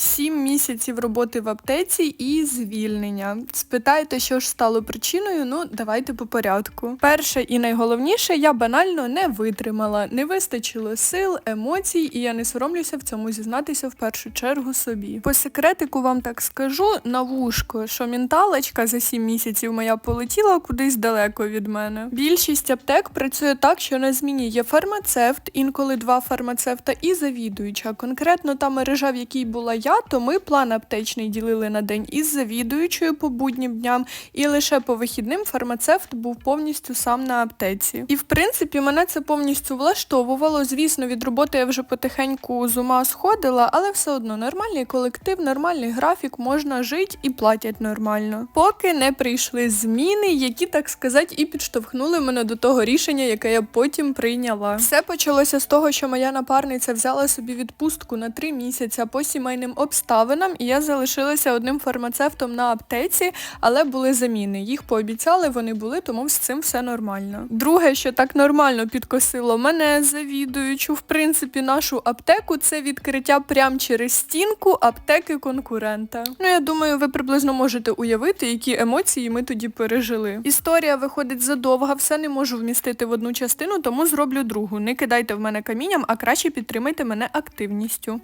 Сім місяців роботи в аптеці і звільнення. Спитаєте, що ж стало причиною? Ну, давайте по порядку. Перше і найголовніше, я банально не витримала, не вистачило сил, емоцій, і я не соромлюся в цьому зізнатися в першу чергу собі. По секретику вам так скажу на вушко, що менталочка за сім місяців моя полетіла кудись далеко від мене. Більшість аптек працює так, що на зміні є фармацевт, інколи два фармацевта і завідуюча. Конкретно та мережа, в якій була я, то ми план аптечний ділили на день із завідуючою по буднім дням, і лише по вихідним фармацевт був повністю сам на аптеці. І в принципі мене це повністю влаштовувало. Звісно, від роботи я вже потихеньку з ума сходила, але все одно нормальний колектив, нормальний графік, можна жити і платять нормально. Поки не прийшли зміни, які, так сказати, і підштовхнули мене до того рішення, яке я потім прийняла. Все почалося з того, що моя напарниця взяла собі відпустку на три місяці по сімейним обставинам, і я залишилася одним фармацевтом на аптеці, але були заміни. Їх пообіцяли, вони були, тому з цим все нормально. Друге, що так нормально підкосило мене, завідуючу, в принципі, нашу аптеку, це відкриття прямо через стінку аптеки конкурента. Ну, я думаю, ви приблизно можете уявити, які емоції ми тоді пережили. Історія виходить задовга, все не можу вмістити в одну частину, тому зроблю другу. Не кидайте в мене камінням, а краще підтримайте мене активністю.